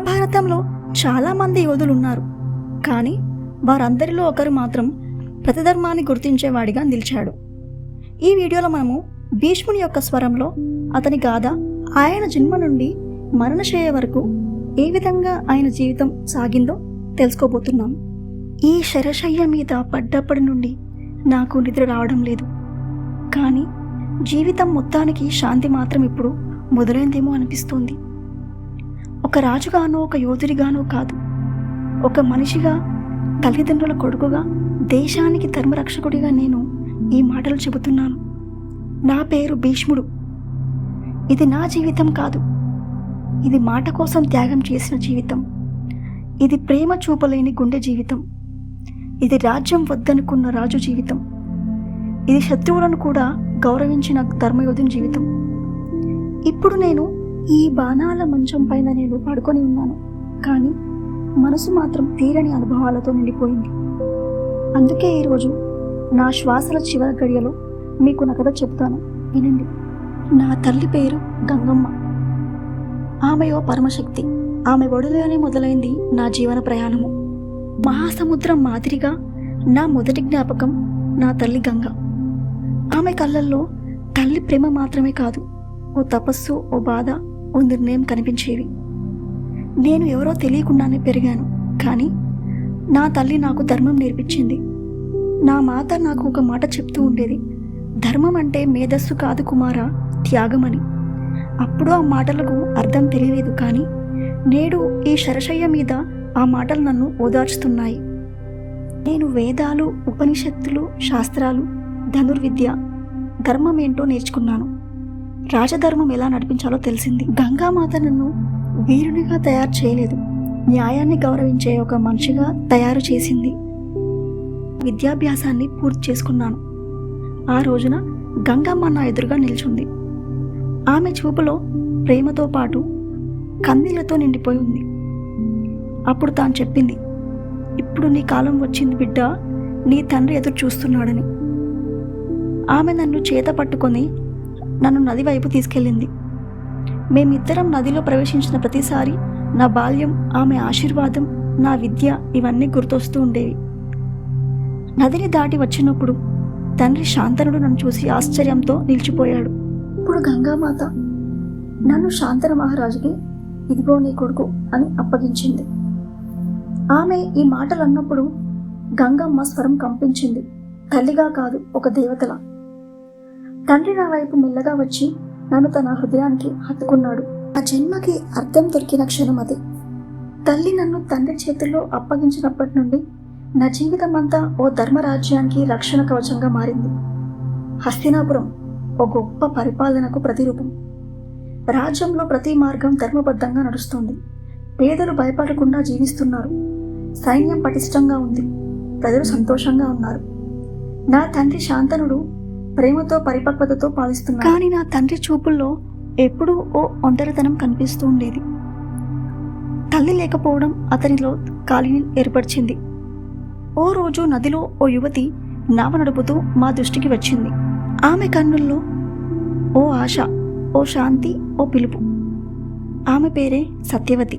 భారతంలో చాలామంది యోధులు ఉన్నారు. కానీ వారందరిలో ఒకరు మాత్రం ప్రతిధర్మాన్ని గుర్తించేవాడిగా నిలిచాడు. ఈ వీడియోలో మనము భీష్ముని యొక్క స్వరంలో అతని గాథ ఆయన జన్మ నుండి మరణశయ వరకు ఏ విధంగా ఆయన జీవితం సాగిందో తెలుసుకోబోతున్నాం. ఈ శరశయ్య మీద పడ్డప్పటి నుండి నాకు నిద్ర రావడం లేదు. కానీ జీవితం మొత్తానికి శాంతి మాత్రం ఇప్పుడు మొదలైందేమో అనిపిస్తోంది. ఒక రాజుగానో ఒక యోధుడిగానో కాదు. ఒక మనిషిగా తల్లిదండ్రుల కొడుకుగా దేశానికి ధర్మరక్షకుడిగా నేను ఈ మాటలు చెబుతున్నాను. నా పేరు భీష్ముడు. ఇది నా జీవితం కాదు. ఇది మాట కోసం త్యాగం చేసిన జీవితం. ఇది ప్రేమ చూపలేని గుండె జీవితం. ఇది రాజ్యం వద్దనుకున్న రాజు జీవితం. ఇది శత్రువులను కూడా గౌరవించిన ధర్మయోధుని జీవితం. ఇప్పుడు నేను ఈ బాణాల మంచం పైన నేను పడుకొని ఉన్నాను. కానీ మనసు మాత్రం తీరని అనుభవాలతో నిండిపోయింది. అందుకే ఈరోజు నా శ్వాసల చివరి గడియలో మీకు నా కథ చెప్తాను. వినండి. నా తల్లి పేరు గంగమ్మ. ఆమె ఓ పరమశక్తి. ఆమె ఒడిలోనే మొదలైంది నా జీవన ప్రయాణము. మహాసముద్రం మాదిరిగా నా మొదటి జ్ఞాపకం నా తల్లి గంగ. ఆమె కళ్ళల్లో తల్లి ప్రేమ మాత్రమే కాదు ఓ తపస్సు ఓ బాధ ఓ నిర్ణయం కనిపించేవి. నేను ఎవరో తెలియకుండానే పెరిగాను కానీ నా తల్లి నాకు ధర్మం నేర్పించింది. నా మాత నాకు ఒక మాట చెప్తూ ఉండేది ధర్మం అంటే మేధస్సు కాదు కుమార త్యాగమని. అప్పుడు ఆ మాటలకు అర్థం తెలియలేదు కానీ నేడు ఈ శరశయ్య మీద ఆ మాటలు నన్ను ఓదార్చుతున్నాయి. నేను వేదాలు ఉపనిషత్తులు శాస్త్రాలు ధనుర్విద్య ధర్మం ఏంటో నేర్చుకున్నాను. రాజధర్మం ఎలా నడిపించాలో తెలిసింది. గంగామాత నన్ను వీరునిగా తయారు చేయలేదు. న్యాయాన్ని గౌరవించే ఒక మనిషిగా తయారు చేసింది. విద్యాభ్యాసాన్ని పూర్తి చేసుకున్నాను. ఆ రోజున గంగమ్మ నా ఎదురుగా నిల్చుంది. ఆమె చూపులో ప్రేమతో పాటు కన్నీళ్ళతో నిండిపోయి ఉంది. అప్పుడు తాను చెప్పింది ఇప్పుడు నీ కాలం వచ్చింది బిడ్డ నీ తండ్రి ఎదురు చూస్తున్నాడని. ఆమె నన్ను చేత పట్టుకొని నన్ను నది వైపు తీసుకెళ్ళింది. మేమిద్దరం నదిలో ప్రవేశించిన ప్రతిసారి నా బాల్యం ఆమె ఆశీర్వాదం నా విద్య ఇవన్నీ గుర్తొస్తూ ఉండేవి. నదిని దాటి వచ్చినప్పుడు తండ్రి శాంతనుడు నన్ను చూసి ఆశ్చర్యంతో నిలిచిపోయాడు. ఇప్పుడు గంగామాత నన్ను శాంతన మహారాజుకి ఇదిగో నీ కొడుకు అని అప్పగించింది. ఆమె ఈ మాటలు అన్నప్పుడు గంగమ్మ స్వరం కంపించింది. తల్లిగా కాదు ఒక దేవతలా. తండ్రి నా వైపు మెల్లగా వచ్చి నన్ను తన హృదయానికి హత్తుకున్నాడు. ఆ జన్మకి అర్థం దొరికిన క్షణం అది. తల్లి నన్ను తండ్రి చేతుల్లో అప్పగించినప్పటి నుండి నా జీవితం అంతా ఓ ధర్మరాజ్యానికి రక్షణ కవచంగా మారింది. హస్తినాపురం ఓ గొప్ప పరిపాలనకు ప్రతిరూపం. రాజ్యంలో ప్రతి మార్గం ధర్మబద్ధంగా నడుస్తుంది. పేదలు భయపడకుండా జీవిస్తున్నారు. సైన్యం పటిష్టంగా ఉంది. ప్రజలు సంతోషంగా ఉన్నారు. నా తండ్రి శాంతనుడు ప్రేమతో పరిపక్వతతో పాలిస్తున్నా కానీ నా తండ్రి చూపుల్లో ఎప్పుడూ ఓ ఒంటరితనం కనిపిస్తూ ఉండేది. తల్లి లేకపోవడం అతనిలో ఖాళీని ఏర్పరిచింది. ఓ రోజు నదిలో ఓ యువతి నావ నడుపుతూ మా దృష్టికి వచ్చింది. ఆమె కన్నుల్లో ఓ ఆశ ఓ శాంతి ఓ పిలుపు. ఆమె పేరే సత్యవతి.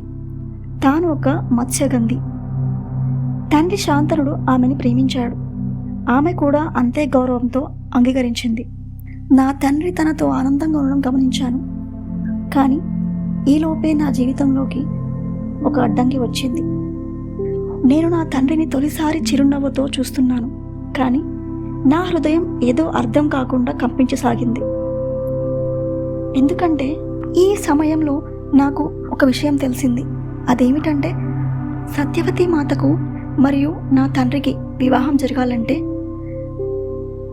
తాను ఒక మత్స్యగంధి. తండ్రి శాంతనుడు ఆమెని ప్రేమించాడు. ఆమె కూడా అంతే గౌరవంతో అంగీకరించింది. నా తండ్రి తనతో ఆనందంగా ఉండడం గమనించాను. కానీ ఈలోపే నా జీవితంలోకి ఒక అడ్డంకి వచ్చింది. నేను నా తండ్రిని తొలిసారి చిరునవ్వుతో చూస్తున్నాను. కానీ నా హృదయం ఏదో అర్థం కాకుండా కంపించసాగింది. ఎందుకంటే ఈ సమయంలో నాకు ఒక విషయం తెలిసింది. అదేమిటంటే సత్యవతి మాతకు మరియు నా తండ్రికి వివాహం జరగాలంటే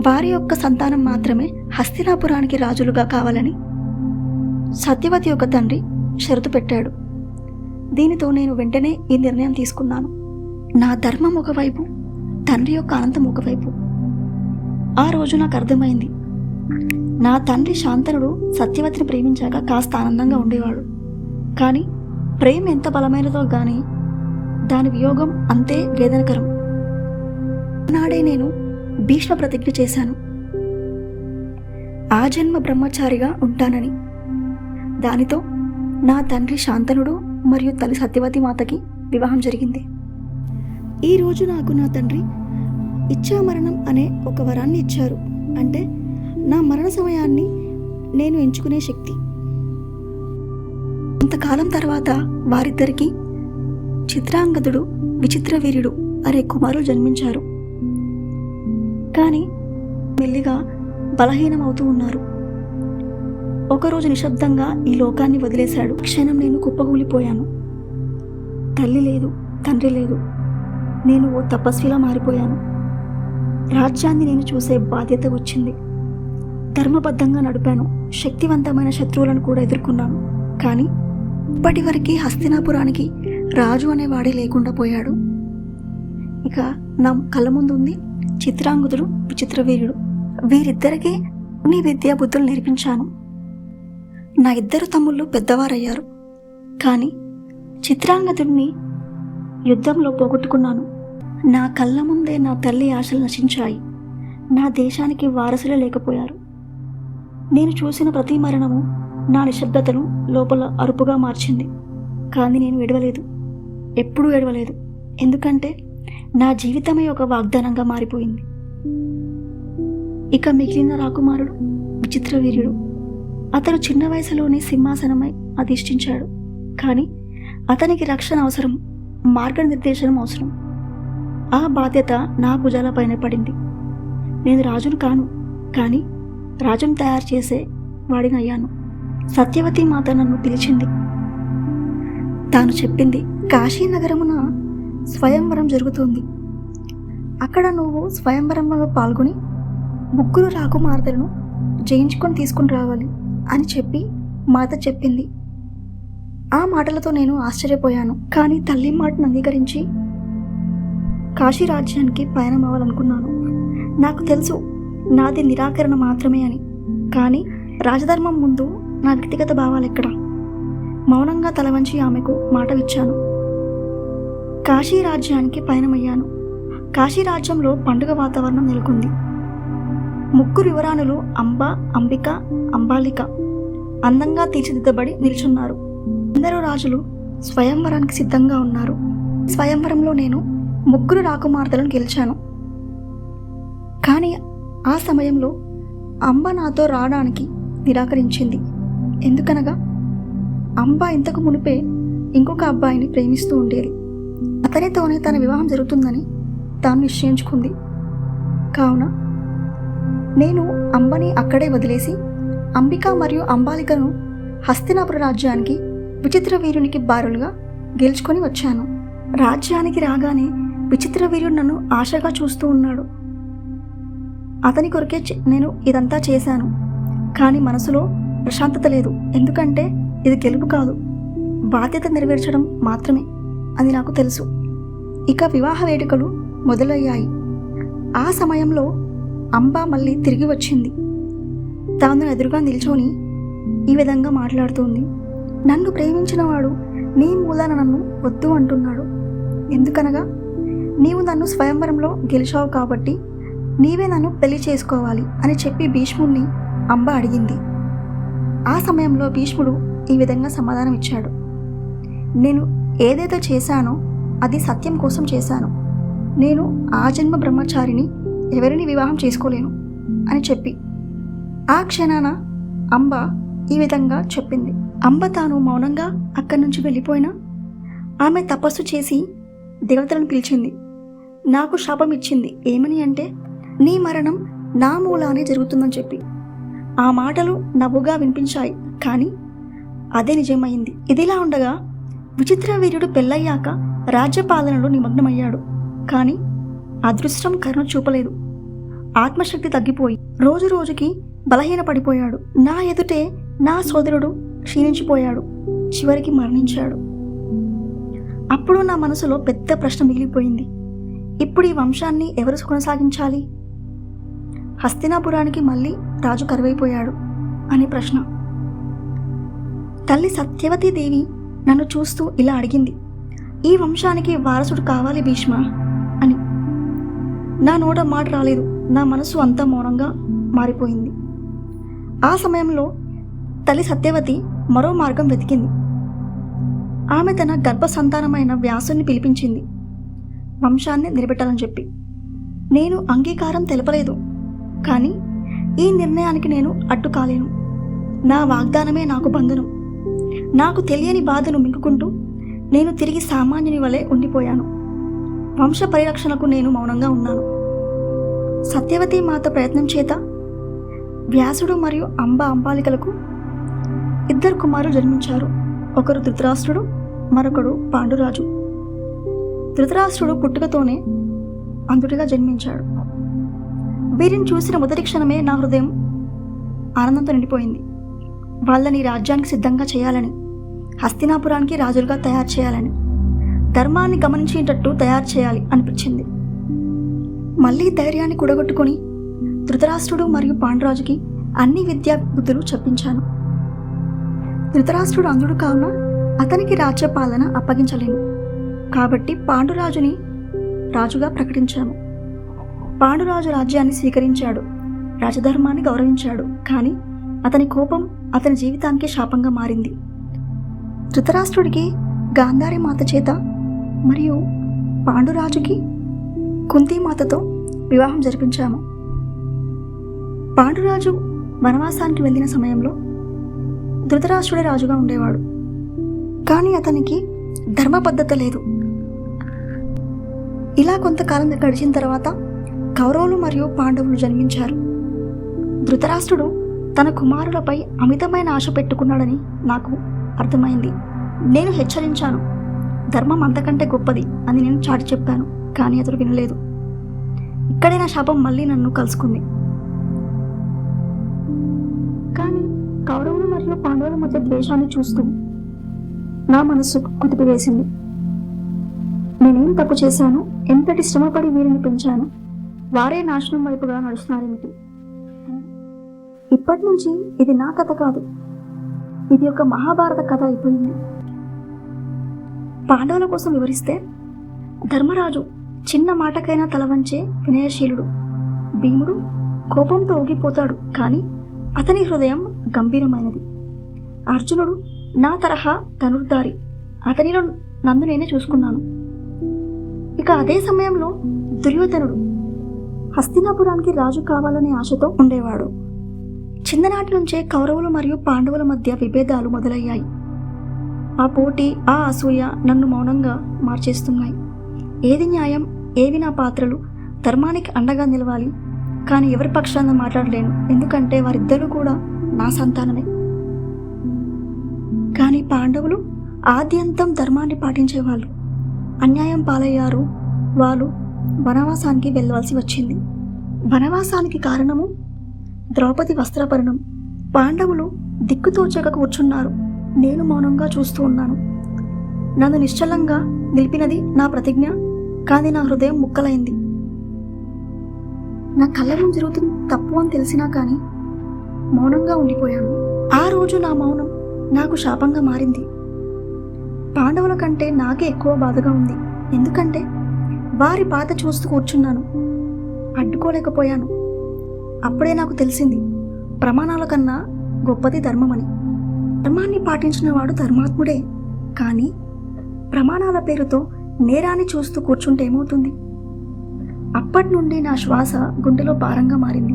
వారి యొక్క సంతానం మాత్రమే హస్తినాపురానికి రాజులుగా కావాలని సత్యవతి యొక్క తండ్రి షరతు పెట్టాడు. దీనితో నేను వెంటనే ఈ నిర్ణయం తీసుకున్నాను. నా ధర్మం ఒకవైపు తండ్రి యొక్క అనంతం ఒకవైపు. ఆ రోజు నాకు అర్థమైంది. నా తండ్రి శాంతనుడు సత్యవతిని ప్రేమించాక కాస్త ఆనందంగా ఉండేవాడు. కానీ ప్రేమ ఎంత బలమైనదో గాని దాని వియోగం అంతే వేదనకరం. నాడే నేను భీష్మ ప్రతిజ్ఞ చేశాను. ఆ జన్మ బ్రహ్మచారిగా ఉంటానని. దానితో నా తండ్రి శాంతనుడు మరియు తల్లి సత్యవతి మాతకి వివాహం జరిగింది. ఈరోజు నాకు నా తండ్రి ఇచ్చామరణం అనే ఒక వరాన్ని ఇచ్చారు. అంటే నా మరణ సమయాన్ని నేను ఎంచుకునే శక్తి. కొంతకాలం తర్వాత వారిద్దరికీ చిత్రాంగదుడు విచిత్ర వీరుడు అనే కుమారులు జన్మించారు. కానీ మెల్లిగా బలహీనమవుతూ ఉన్నారు. ఒకరోజు నిశ్శబ్దంగా ఈ లోకాన్ని వదిలేశాడు. క్షణం నేను కుప్పకూలిపోయాను. తల్లి లేదు తండ్రి లేదు. నేను ఓ తపస్విలా మారిపోయాను. రాజ్యాన్ని నేను చూసే బాధ్యత వచ్చింది. ధర్మబద్ధంగా నడిపాను. శక్తివంతమైన శత్రువులను కూడా ఎదుర్కొన్నాను. కానీ ఇప్పటివరకు హస్తినాపురానికి రాజు అనేవాడే లేకుండా పోయాడు. ఇక నా కళ్ళ ముందు ఉంది. చిత్రాంగుదుడు విచిత్రవీరుడు. వీరిద్దరికీ నీ విద్యాబుద్ధులు నేర్పించాను. నా ఇద్దరు తమ్ముళ్ళు పెద్దవారయ్యారు. కానీ చిత్రాంగదుడిని యుద్ధంలో పోగొట్టుకున్నాను. నా కళ్ళ ముందే నా తల్లి ఆశలు నశించాయి. నా దేశానికి వారసులే లేకపోయారు. నేను చూసిన ప్రతి మరణము నా నిశ్శబ్దతను లోపల అరుపుగా మార్చింది. కానీ నేను విడవలేదు. ఎప్పుడూ విడవలేదు. ఎందుకంటే నా జీవితమే ఒక వాగ్దానంగా మారిపోయింది. ఇక మిగిలిన రాకుమారుడు విచిత్రవీర్యుడు అతను చిన్న వయసులోనే సింహాసనమై అధిష్ఠించాడు. కానీ అతనికి రక్షణ అవసరం మార్గనిర్దేశనం అవసరం. ఆ బాధ్యత నా భుజాలపైన పడింది. నేను రాజును కాను కానీ రాజును తయారు చేసే వాడిని అయ్యాను. సత్యవతి మాత నన్ను పిలిచింది. తాను చెప్పింది కాశీనగరమున స్వయంవరం జరుగుతుంది. అక్కడ నువ్వు స్వయంవరంలో పాల్గొని ముగ్గురు రాకుమార్తెలను జయించుకొని తీసుకుని రావాలి అని చెప్పి మాత చెప్పింది. ఆ మాటలతో నేను ఆశ్చర్యపోయాను. కానీ తల్లి మాటను అంగీకరించి కాశీ రాజ్యానికి పయనం అవ్వాలనుకున్నాను. నాకు తెలుసు నాది నిరాకరణ మాత్రమే అని. కానీ రాజధర్మం ముందు నా వ్యక్తిగత భావాలు ఎక్కడ? మౌనంగా తల వంచి ఆమెకు మాట ఇచ్చాను కాశీ రాజ్యానికి పయనమయ్యాను. కాశీ రాజ్యంలో పండుగ వాతావరణం నెలకొంది. ముగ్గురు యువరాణులు అంబ అంబిక అంబాలిక అందంగా తీర్చిదిద్దబడి నిల్చున్నారు. అందరూ రాజులు స్వయంవరానికి సిద్ధంగా ఉన్నారు. స్వయంవరంలో నేను ముగ్గురు రాకుమార్తెలను గెలిచాను. కానీ ఆ సమయంలో అంబ నాతో రావడానికి నిరాకరించింది. ఎందుకనగా అంబ ఇంతకు మునిపే ఇంకొక అబ్బాయిని ప్రేమిస్తూ ఉండేది. అతనితోనే తన వివాహం జరుగుతుందని తాను నిశ్చయించుకుంది. కావున నేను అంబని అక్కడే వదిలేసి అంబిక మరియు అంబాలికను హస్తినాపుర రాజ్యానికి విచిత్ర వీరునికి బారులుగా గెలుచుకొని వచ్చాను. రాజ్యానికి రాగానే విచిత్ర వీరుడు నన్ను ఆశగా చూస్తూ ఉన్నాడు. అతని కొరకే నేను ఇదంతా చేశాను. కానీ మనసులో ప్రశాంతత లేదు. ఎందుకంటే ఇది గెలుపు కాదు. బాధ్యత నెరవేర్చడం మాత్రమే అది నాకు తెలుసు. ఇక వివాహ వేడుకలు మొదలయ్యాయి. ఆ సమయంలో అంబా మళ్ళీ తిరిగి వచ్చింది. తాను ఎదురుగా నిల్చొని ఈ విధంగా మాట్లాడుతుంది. నన్ను ప్రేమించినవాడు నీ మూలాన నన్ను వద్దు అంటున్నాడు. ఎందుకనగా నీవు నన్ను స్వయంవరంలో గెలిచావు కాబట్టి నీవే నన్ను పెళ్ళి చేసుకోవాలి అని చెప్పి భీష్ముడిని అంబ అడిగింది. ఆ సమయంలో భీష్ముడు ఈ విధంగా సమాధానం ఇచ్చాడు నేను ఏదైతే చేశానో అది సత్యం కోసం చేశాను. నేను ఆ జన్మ బ్రహ్మచారిని ఎవరిని వివాహం చేసుకోలేను అని చెప్పి. ఆ క్షణాన అంబ ఈ విధంగా చెప్పింది. అంబ తాను మౌనంగా అక్కడి నుంచి వెళ్ళిపోయినా ఆమె తపస్సు చేసి దేవతలను పిలిచింది. నాకు శాపం ఇచ్చింది. ఏమని అంటే నీ మరణం నా మూలానే జరుగుతుందని చెప్పి. ఆ మాటలు నవ్వుగా వినిపించాయి. కానీ అదే నిజమైంది. ఇదిలా ఉండగా విచిత్రవీర్యుడు పెళ్ళయ్యాక రాజ్యపాలనలో నిమగ్నమయ్యాడు. కానీ అదృష్టం కరుణ చూపలేదు. ఆత్మశక్తి తగ్గిపోయి రోజు రోజుకి బలహీనపడిపోయాడు. నా ఎదుటే నా సోదరుడు క్షీణించిపోయాడు. చివరికి మరణించాడు. అప్పుడు నా మనసులో పెద్ద ప్రశ్న మిగిలిపోయింది. ఇప్పుడు ఈ వంశాన్ని ఎవరు కొనసాగించాలి? హస్తినాపురానికి మళ్ళీ రాజు కరువైపోయాడు అనే ప్రశ్న. తల్లి సత్యవతీదేవి నన్ను చూస్తూ ఇలా అడిగింది. ఈ వంశానికి వారసుడు కావాలి భీష్మ అని. నా నోట మాట రాలేదు. నా మనసు అంతా మౌనంగా మారిపోయింది. ఆ సమయంలో తల్లి సత్యవతి మరో మార్గం వెతికింది. ఆమె తన గర్భ సంతానమైన వ్యాసుని పిలిపించింది. వంశాన్ని నిలబెట్టాలని చెప్పి. నేను అంగీకారం తెలపలేదు. కానీ ఈ నిర్ణయానికి నేను అడ్డు కాలేను నా వాగ్దానమే నాకు బంధనం. నాకు తెలియని బాధను మింగుకుంటూ నేను తిరిగి సామాన్యుని వలె ఉండిపోయాను. వంశ పరిరక్షణకు నేను మౌనంగా ఉన్నాను. సత్యవతి మాత ప్రయత్నం చేత వ్యాసుడు మరియు అంబ అంబాలికలకు ఇద్దరు కుమారులు జన్మించారు. ఒకరు ధృతరాష్ట్రుడు మరొకడు పాండురాజు. ధృతరాష్ట్రుడు పుట్టుకతోనే అంధుడిగా జన్మించాడు. వీరిని చూసిన మొదటి క్షణమే నా హృదయం ఆనందంతో నిండిపోయింది. వాళ్ళని రాజ్యానికి సిద్ధంగా చేయాలని హస్తినాపురానికి రాజులుగా తయారు చేయాలని ధర్మాన్ని గమనించేటట్టు తయారు చేయాలి అనిపించింది. మళ్ళీ ధైర్యాన్ని కూడగొట్టుకుని ధృతరాష్ట్రుడు మరియు పాండురాజుకి అన్ని విద్యా బుద్ధులు చెప్పించాను. ధృతరాష్ట్రుడు అంధుడు కావున అతనికి రాజ్యపాలన అప్పగించలేను. కాబట్టి పాండురాజుని రాజుగా ప్రకటించాము పాండురాజు రాజ్యాన్ని స్వీకరించాడు రాజధర్మాన్ని గౌరవించాడు కానీ అతని కోపం అతని జీవితానికి శాపంగా మారింది. ధృతరాష్ట్రుడికి గాంధారి మాత చేత మరియు పాండురాజుకి కుంతీమాతతో వివాహం జరిపించాము. పాండురాజు వనవాసానికి వెళ్ళిన సమయంలో ధృతరాష్ట్రుడే రాజుగా ఉండేవాడు. కానీ అతనికి ధర్మబద్ధత లేదు. ఇలా కొంతకాలం గడిచిన తర్వాత కౌరవులు మరియు పాండవులు జన్మించారు. ధృతరాష్ట్రుడు తన కుమారులపై అమితమైన ఆశ పెట్టుకున్నాడని నాకు అర్థమైంది. నేను హెచ్చరించాను. ధర్మం అంతకంటే గొప్పది అని నేను చాటి చెప్పాను కానీ అతడు వినలేదు. ఇక్కడే నా శాపం మళ్ళీ నన్ను కలుసుకుంది. కానీ కౌరవులు మరియు పాండవుల మధ్య ద్వేషాన్ని చూస్తూ నా మనస్సు కుదిపివేసింది నేనేం తప్పు చేశాను? ఎంతటి శ్రమపడి వీరిని పెంచాను? వారే నాశనం వైపుగా నడుస్తున్నారేమిటి? ఇప్పటి నుంచి ఇది నా కథ కాదు. ఇది ఒక మహాభారత కథ అయిపోయింది. పాండవుల కోసం వివరిస్తే ధర్మరాజు చిన్న మాటకైనా తల వంచే వినయశీలుడు. భీముడు కోపంతో ఊగిపోతాడు కానీ అతని హృదయం గంభీరమైనది. అర్జునుడు నా తరహా ధనుర్ధారి అతనిలో నన్ను నేనే చూసుకున్నాను. ఇక అదే సమయంలో దుర్యోధనుడు హస్తినాపురానికి రాజు కావాలనే ఆశతో ఉండేవాడు. చిన్ననాటి నుంచే కౌరవులు మరియు పాండవుల మధ్య విభేదాలు మొదలయ్యాయి. ఆ పోటీ ఆ అసూయ నన్ను మౌనంగా మార్చేస్తున్నాయి. ఏది న్యాయం ఏవి నా పాత్రలు ధర్మానికి అండగా నిలవాలి. కానీ ఎవరి పక్షాన మాట్లాడలేను. ఎందుకంటే వారిద్దరూ కూడా నా సంతానమే. కానీ పాండవులు ఆద్యంతం ధర్మాన్ని పాటించేవాళ్ళు. అన్యాయం పాలయ్యారు వాళ్ళు వనవాసానికి వెళ్ళవలసి వచ్చింది. వనవాసానికి కారణము ద్రౌపది వస్త్రాభరణం. పాండవులు దిక్కుతోచక కూర్చున్నారు. నేను మౌనంగా చూస్తూ ఉన్నాను. నన్ను నిశ్చలంగా నిలిపినది నా ప్రతిజ్ఞ కానీ నా హృదయం ముక్కలైంది. నా కళ్ళ ముందు జరుగుతుంది తప్పు అని తెలిసినా కానీ మౌనంగా ఉండిపోయాను. ఆ రోజు నా మౌనం నాకు శాపంగా మారింది. పాండవుల కంటే నాకే ఎక్కువ బాధగా ఉంది. ఎందుకంటే వారి బాధ చూస్తూ కూర్చున్నాను. అడ్డుకోలేకపోయాను. అప్పుడే నాకు తెలిసింది ప్రమాణాల కన్నా గొప్పది ధర్మమని. ధర్మాన్ని పాటించిన వాడు ధర్మాత్ముడే కానీ ప్రమాణాల పేరుతో నేరాన్ని చూస్తూ కూర్చుంటే ఏమవుతుంది? అప్పటి నుండి నా శ్వాస గుండెలో భారంగా మారింది.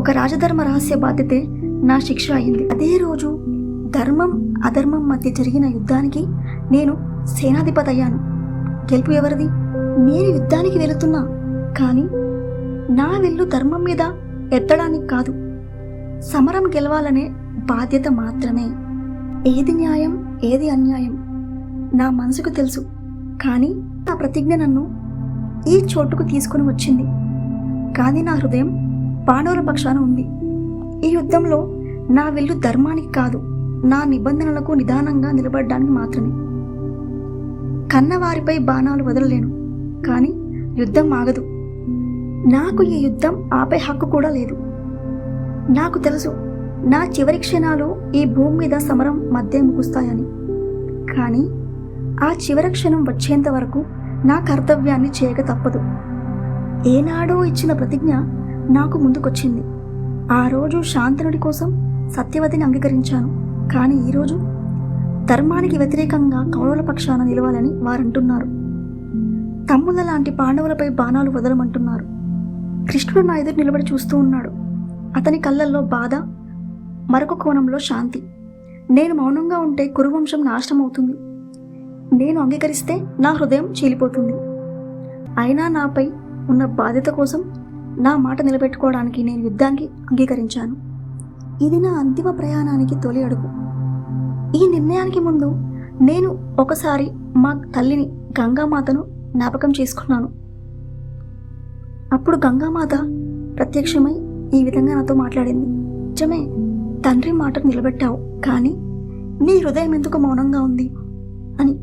ఒక రాజధర్మ రహస్య బాధ్యతే నా శిక్ష అయింది. అదే రోజు ధర్మం అధర్మం మధ్య జరిగిన యుద్ధానికి నేను సేనాధిపతి అయ్యాను గెలుపు ఎవరిది? నేను యుద్ధానికి వెళుతున్నా కానీ నా విల్లు ధర్మం మీద ఎత్తడానికి కాదు. సమరం గెలవాలనే బాధ్యత మాత్రమే. ఏది న్యాయం ఏది అన్యాయం నా మనసుకు తెలుసు. కానీ నా ప్రతిజ్ఞ నన్ను ఈ చోటుకు తీసుకుని వచ్చింది. కానీ నా హృదయం పాండవుల పక్షాన ఉంది. ఈ యుద్ధంలో నా విల్లు ధర్మానికి కాదు నా నిబంధనలకు నిదానంగా నిలబడడానికి మాత్రమే. కన్నవారిపై బాణాలు వదలలేను కానీ యుద్ధం ఆగదు. నాకు ఈ యుద్ధం ఆపే హక్కు కూడా లేదు. నాకు తెలుసు నా చివరి క్షణాలు ఈ భూమి మీద సమరం మధ్య ముగుస్తాయని. కానీ ఆ చివరి క్షణం వచ్చేంత వరకు నా కర్తవ్యాన్ని చేయక తప్పదు. ఏనాడో ఇచ్చిన ప్రతిజ్ఞ నాకు ముందుకొచ్చింది. ఆ రోజు శాంతనుడి కోసం సత్యవతిని అంగీకరించాను. కానీ ఈరోజు ధర్మానికి వ్యతిరేకంగా కౌరవుల పక్షాన నిలవాలని వారంటున్నారు. తమ్ముళ్ళ లాంటి పాండవులపై బాణాలు వదలమంటున్నారు. కృష్ణుడు నా ఎదురు నిలబడి చూస్తూ ఉన్నాడు. అతని కళ్ళల్లో బాధ మరొక కోణంలో శాంతి. నేను మౌనంగా ఉంటే కురువంశం నాశనం అవుతుంది నేను అంగీకరిస్తే నా హృదయం చీలిపోతుంది. అయినా నాపై ఉన్న బాధ్యత కోసం నా మాట నిలబెట్టుకోవడానికి నేను యుద్ధానికి అంగీకరించాను. ఇది నా అంతిమ ప్రయాణానికి తొలి అడుగు. ఈ నిర్ణయానికి ముందు నేను ఒకసారి మా తల్లిని గంగామాతను జ్ఞాపకం చేసుకున్నాను. అప్పుడు గంగామాత ప్రత్యక్షమై ఈ విధంగా నాతో మాట్లాడింది. నిజమే తండ్రి మాట నిలబెట్టావు కానీ నీ హృదయం ఎందుకు మౌనంగా ఉంది? అని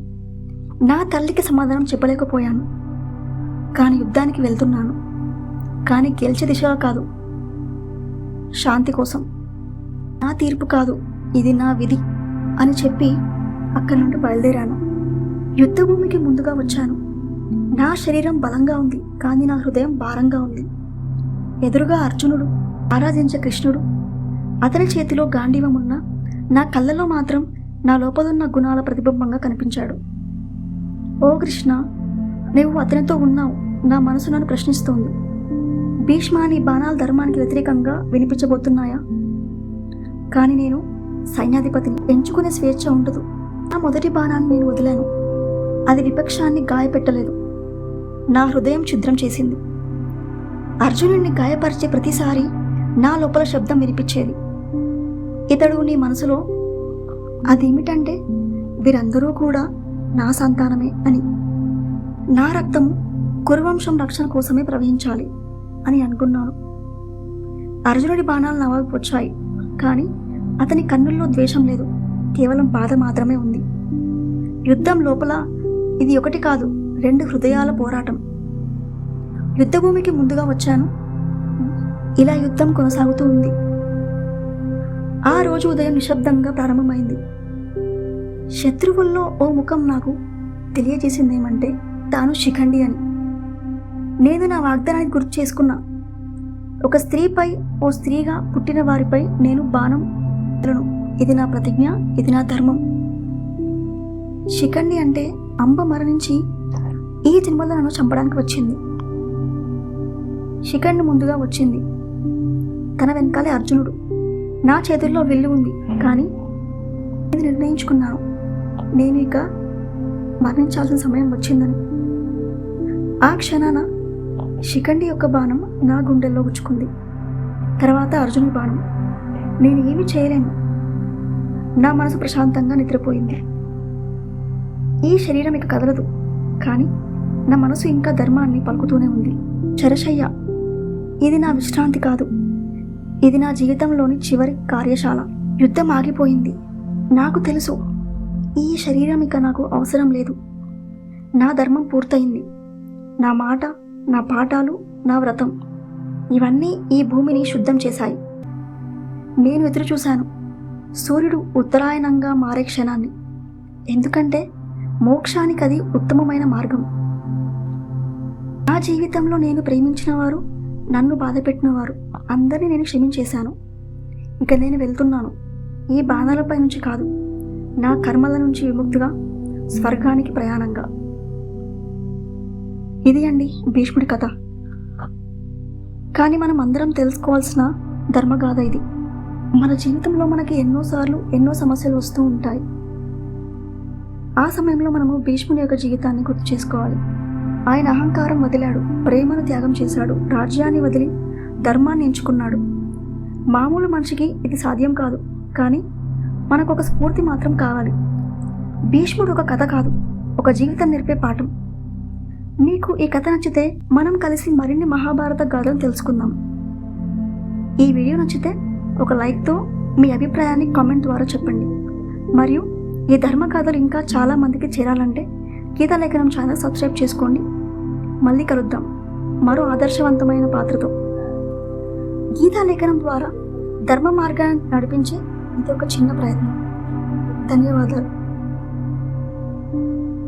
నా తల్లికి సమాధానం చెప్పలేకపోయాను. కానీ యుద్ధానికి వెళ్తున్నాను. కానీ గెలిచే దిశగా కాదు. శాంతి కోసం. నా తీర్పు కాదు ఇది నా విధి అని చెప్పి అక్కడి నుండి బయలుదేరాను. యుద్ధభూమికి ముందుగా వచ్చాను. నా శరీరం బలంగా ఉంది కానీ నా హృదయం భారంగా ఉంది. ఎదురుగా అర్జునుడు ఆరాధించే కృష్ణుడు. అతని చేతిలో గాంధీవం ఉన్న నా కళ్ళలో మాత్రం నా లోపలున్న గుణాల ప్రతిబింబంగా కనిపించాడు. ఓ కృష్ణ నువ్వు అతనితో ఉన్నావు నా మనసు నన్ను ప్రశ్నిస్తోంది. భీష్మ నీ బాణాలు ధర్మానికి వ్యతిరేకంగా వినిపించబోతున్నాయా? కానీ నేను సైన్యాధిపతిని. ఎంచుకునే స్వేచ్ఛ ఉండదు. నా మొదటి బాణాన్ని నేను వదిలాను. అది విపక్షాన్ని గాయపెట్టలేదు. నా హృదయం ఛిద్రం చేసింది. అర్జునుడిని గాయపరిచే ప్రతిసారి నా లోపల శబ్దం వినిపించేది. ఇతడు నీ మనసులో అదేమిటంటే వీరందరూ కూడా నా సంతానమే అని. నా రక్తము కురువంశం రక్షణ కోసమే ప్రవహించాలి అని అనుకున్నాను. అర్జునుడి బాణాలు నా వైపు వచ్చాయి కానీ అతని కన్నుల్లో ద్వేషం లేదు. కేవలం బాధ మాత్రమే ఉంది. యుద్ధం లోపల ఇది ఒకటి కాదు. రెండు హృదయాల పోరాటం. యుద్ధభూమికి ముందుగా వచ్చాను. ఇలా యుద్ధం కొనసాగుతూ ఉంది. ఆ రోజు ఉదయం నిశ్శబ్దంగా ప్రారంభమైంది. శత్రువుల్లో ఓ ముఖం నాకు తెలియజేసిందేమంటే తాను శిఖండి అని. నేను నా వాగ్దానాన్ని గుర్తు చేసుకున్నా. ఒక స్త్రీపై ఓ స్త్రీగా పుట్టిన వారిపై నేను బాణం ఇది నా ప్రతిజ్ఞ ఇది నా ధర్మం. శిఖండి అంటే అంబ మరణించి ఈ జన్మలో నన్ను చంపడానికి వచ్చింది. శిఖండ్ ముందుగా వచ్చింది. తన వెనకాలే అర్జునుడు. నా చేతుల్లో విల్లు ఉంది కానీ నేను నిర్ణయించుకున్నాను. నేను ఇక మరణించాల్సిన సమయం వచ్చిందని. ఆ క్షణాన శిఖండి యొక్క బాణం నా గుండెల్లో గుచ్చుకుంది. తర్వాత అర్జునుడి బాణం. నేను ఏమి చేయలేను. నా మనసు ప్రశాంతంగా నిద్రపోయింది. ఈ శరీరం ఇక కదలదు కానీ నా మనసు ఇంకా ధర్మాన్ని పలుకుతూనే ఉంది. చరశయ్య ఇది నా విశ్రాంతి కాదు. ఇది నా జీవితంలోని చివరి కార్యశాల. యుద్ధం ఆగిపోయింది. నాకు తెలుసు ఈ శరీరం ఇక నాకు అవసరం లేదు. నా ధర్మం పూర్తయింది. నా మాట నా పాఠాలు నా వ్రతం ఇవన్నీ ఈ భూమిని శుద్ధం చేశాయి. నేను ఎదురు చూశాను. సూర్యుడు ఉత్తరాయణంగా మారే క్షణాన్ని. ఎందుకంటే మోక్షానికి అది ఉత్తమమైన మార్గం. నా జీవితంలో నేను ప్రేమించిన వారు నన్ను బాధపెట్టిన వారు అందరినీ నేను క్షమించేశాను. ఇక నేను వెళ్తున్నాను. ఈ బాధలపై నుంచి కాదు నా కర్మల నుంచి విముక్తిగా స్వర్గానికి ప్రయాణంగా. ఇది అండి భీష్ముడి కథ. కానీ మనం అందరం తెలుసుకోవాల్సిన ధర్మగాథ ఇది. మన జీవితంలో మనకి ఎన్నోసార్లు ఎన్నో సమస్యలు వస్తూ ఉంటాయి. ఆ సమయంలో మనము భీష్ముని యొక్క జీవితాన్ని గుర్తు చేసుకోవాలి. ఆయన అహంకారం వదిలాడు ప్రేమను త్యాగం చేశాడు రాజ్యాన్ని వదిలి ధర్మాన్ని ఎంచుకున్నాడు. మామూలు మనిషికి ఇది సాధ్యం కాదు కానీ మనకు ఒక స్ఫూర్తి మాత్రం కావాలి. భీష్ముడు ఒక కథ కాదు ఒక జీవితం నేర్పే పాఠం. మీకు ఈ కథ నచ్చితే మనం కలిసి మరిన్ని మహాభారత గాథలు తెలుసుకుందాం. ఈ వీడియో నచ్చితే ఒక లైక్తో మీ అభిప్రాయాన్ని కామెంట్ ద్వారా చెప్పండి. మరియు ఈ ధర్మ కథలు ఇంకా చాలా మందికి చేరాలంటే గీతాలేఖనం ఛానల్ సబ్స్క్రైబ్ చేసుకోండి. మళ్ళీ కలుద్దాం. మరో ఆదర్శవంతమైన పాత్రతో. గీతాలేఖనం ద్వారా ధర్మ మార్గాన్ని నడిపించే ఇది ఒక చిన్న ప్రయత్నం. ధన్యవాదాలు.